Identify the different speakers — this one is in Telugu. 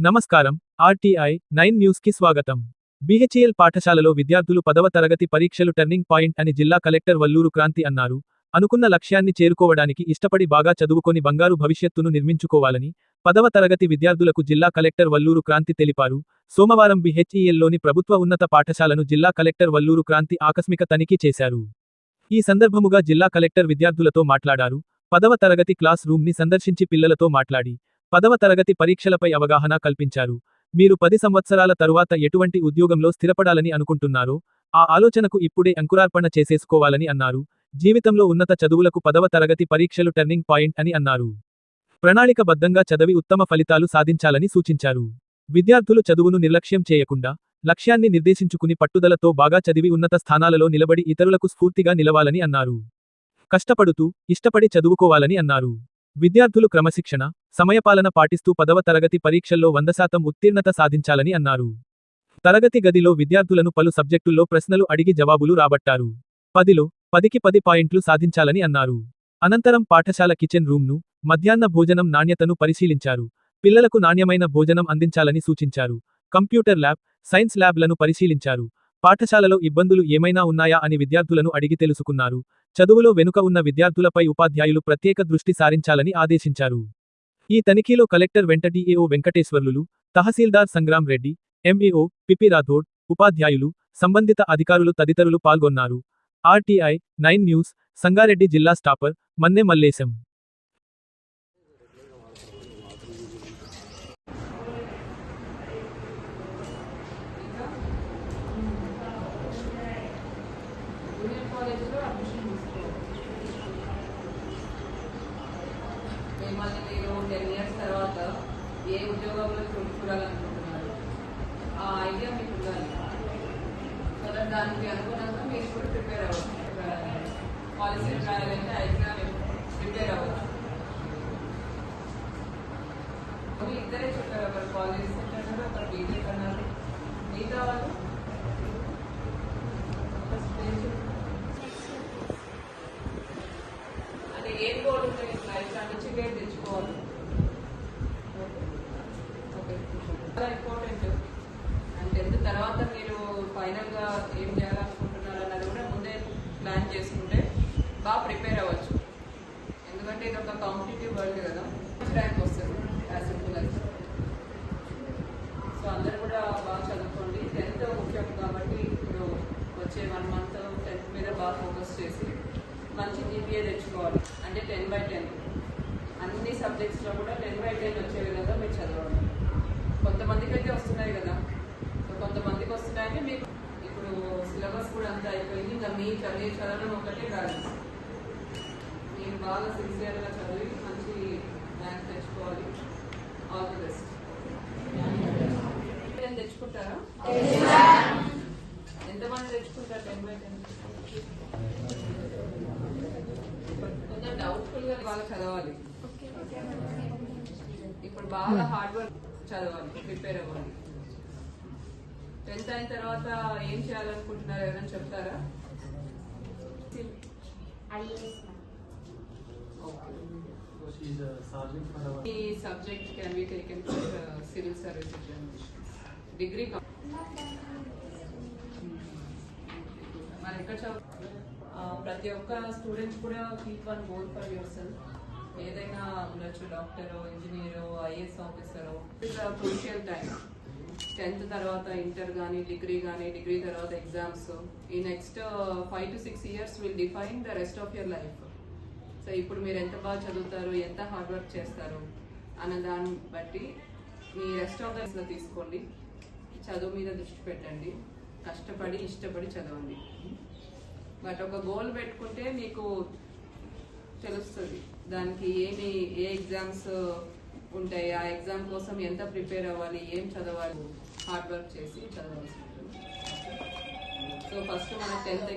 Speaker 1: నమస్కారం. ఆర్టీఐ నైన్ న్యూస్కి స్వాగతం. బీహెచ్ఈఎల్ పాఠశాలలో విద్యార్థులు పదవ తరగతి పరీక్షలు టర్నింగ్ పాయింట్ అని జిల్లా కలెక్టర్ వల్లూరు క్రాంతి అన్నారు. అనుకున్న లక్ష్యాన్ని చేరుకోవడానికి ఇష్టపడి బాగా చదువుకొని బంగారు భవిష్యత్తును నిర్మించుకోవాలని పదవ తరగతి విద్యార్థులకు జిల్లా కలెక్టర్ వల్లూరు క్రాంతి తెలిపారు. సోమవారం బీహెచ్ఈఎల్లోని ప్రభుత్వ ఉన్నత పాఠశాలను జిల్లా కలెక్టర్ వల్లూరు క్రాంతి ఆకస్మిక తనిఖీ చేశారు. ఈ సందర్భముగా జిల్లా కలెక్టర్ విద్యార్థులతో మాట్లాడారు. పదవ తరగతి క్లాస్ రూమ్ని సందర్శించి పిల్లలతో మాట్లాడి పదవ తరగతి పరీక్షలపై అవగాహన కల్పించారు. మీరు పది సంవత్సరాల తరువాత ఎటువంటి ఉద్యోగంలో స్థిరపడాలని అనుకుంటున్నారో ఆ ఆలోచనకు ఇప్పుడే అంకురార్పణ చేసేసుకోవాలని అన్నారు. జీవితంలో ఉన్నత చదువులకు పదవ తరగతి పరీక్షలు టర్నింగ్ పాయింట్ అని అన్నారు. ప్రణాళికబద్ధంగా చదివి ఉత్తమ ఫలితాలు సాధించాలని సూచించారు. విద్యార్థులు చదువును నిర్లక్ష్యం చేయకుండా లక్ష్యాన్ని నిర్దేశించుకుని పట్టుదలతో బాగా చదివి ఉన్నత స్థానాలలో నిలబడి ఇతరులకు స్ఫూర్తిగా నిలవాలని అన్నారు. కష్టపడుతూ ఇష్టపడి చదువుకోవాలని అన్నారు. విద్యార్థులు క్రమశిక్షణ సమయపాలన పాటిస్తూ పదవ తరగతి పరీక్షల్లో వంద శాతం ఉత్తీర్ణత సాధించాలని అన్నారు. తరగతి గదిలో విద్యార్థులను పలు సబ్జెక్టుల్లో ప్రశ్నలు అడిగి జవాబులు రాబట్టారు. పదిలో పదికి పది పాయింట్లు సాధించాలని అన్నారు. అనంతరం పాఠశాల కిచెన్ రూమ్ను మధ్యాహ్న భోజనం నాణ్యతను పరిశీలించారు. పిల్లలకు నాణ్యమైన భోజనం అందించాలని సూచించారు. కంప్యూటర్ ల్యాబ్ సైన్స్ ల్యాబ్లను పరిశీలించారు. పాఠశాలలో ఇబ్బందులు ఏమైనా ఉన్నాయా అని విద్యార్థులను అడిగి తెలుసుకున్నారు. చదువులో వెనుక ఉన్న విద్యార్థులపై ఉపాధ్యాయులు ప్రత్యేక దృష్టి సారించాలని ఆదేశించారు. ఈ తనిఖీలో కలెక్టర్ వెంట డిఏఓ వెంకటేశ్వర్లులు తహసీల్దార్ సంగ్రామ్ రెడ్డి ఎంఈఓ పిపి రాథోడ్ ఉపాధ్యాయులు సంబంధిత అధికారులు తదితరులు పాల్గొన్నారు. ఆర్టీఐ నైన్ న్యూస్ సంగారెడ్డి జిల్లా స్టాపర్ మన్నె మల్లేశం.
Speaker 2: కాలేజ్లో అడ్మిషన్ తీసుకోవాలి మిమ్మల్ని మీరు టెన్ ఇయర్స్ తర్వాత ఏ ఉద్యోగంలో చూ- చూడాలనుకుంటున్నారు ఆ ఐడియా మీకు ఉండాలి సో దట్ దానికి అనుగుణంగా మీరు కూడా ప్రిపేర్ అవ్వచ్చు పాలసీ రాయాలంటే ఆ ఎగ్జామ్ ప్రిపేర్ అవ్వచ్చు మీరు ఇద్దరే చెప్పారు ఒకరు కాలేజ్ సెంటర్ ఒకరు బీటెక్ అన్నారు మిగతా వాళ్ళు ఫస్ట్ పేజ్ అంటే ఏం గోల్ ఉంటుంది లైఫ్ నుంచి పేరు తెచ్చుకోవాలి ఓకే చాలా ఇంపార్టెంట్ అండ్ టెన్త్ తర్వాత మీరు ఫైనల్గా ఏం చేయాలనుకుంటున్నారు అన్నది కూడా ముందే ప్లాన్ చేసుకుంటే బాగా ప్రిపేర్ అవ్వచ్చు. ఎందుకంటే ఇది ఒక కాంపిటేటివ్ వరల్డ్ కదా. ర్యాంక్ వస్తుంది యాజ్ సింపుల్ as సో అందరు కూడా బాగా చదువుకోండి. టెన్త్ ముఖ్యం కాబట్టి ఇప్పుడు వచ్చే వన్ మంత్ టెన్త్ మీద బాగా ఫోకస్ చేసి మంచి జీపీఏ తెచ్చుకోవాలి. అంటే టెన్ బై టెన్ అన్ని సబ్జెక్ట్స్లో కూడా టెన్ బై టెన్ వచ్చే విధంగా మీరు చదవాలి కొంతమందికి అయితే వస్తున్నాయి కదా సో కొంతమందికి వస్తున్నాయంటే మీకు ఇప్పుడు సిలబస్ కూడా అంతా అయిపోయింది ఇంకా మీ చదివే చదవడం ఒకటే బ్యాలెన్స్ నేను బాగా సిన్సియర్గా చదివి మంచి ర్యాంక్ తెచ్చుకోవాలి. ఆల్ ది బెస్ట్ తెచ్చుకుంటారా? ఎంతమంది తెచ్చుకుంటారు? టెన్ బై టెన్ కొంచెం డౌట్ఫుల్గా బాగా చదవాలి. ఇప్పుడు బాగా హార్డ్ వర్క్ చదవాలి. ప్రిపేర్ అవ్వాలి. టెన్త్ అయిన తర్వాత ఏం చేయాలనుకుంటున్నారు? ఏమైనా చెప్తారా? ఈ subject can be taken for civil service examination degree మరి ఎక్కడ ప్రతి ఒక్క స్టూడెంట్ కూడా keep one goal for yourself ఏదైనా ఉండొచ్చు డాక్టరో ఇంజనీరో ఐఏఎస్ ఆఫీసరో ఇట్స్ క్రూషియల్ టైం టెన్త్ తర్వాత ఇంటర్ కానీ డిగ్రీ కానీ డిగ్రీ తర్వాత ఎగ్జామ్స్. ఈ next five to six years will define the rest of your life so ఇప్పుడు మీరు ఎంత బాగా చదువుతారు ఎంత హార్డ్ వర్క్ చేస్తారు అన్న దాన్ని బట్టి మీ రెస్ట్ ఆఫ్లో తీసుకోండి. చదువు మీద దృష్టి పెట్టండి. కష్టపడి ఇష్టపడి చదవండి. బట్ ఒక గోల్ పెట్టుకుంటే మీకు తెలుస్తుంది. దానికి ఏమి ఏ ఎగ్జామ్స్ ఉంటాయి ఆ ఎగ్జామ్ కోసం ఎంత ప్రిపేర్ అవ్వాలి ఏం చదవాలి హార్డ్ వర్క్ చేసి చదవాల్సి ఉంటుంది. సో ఫస్ట్ మన టెన్త్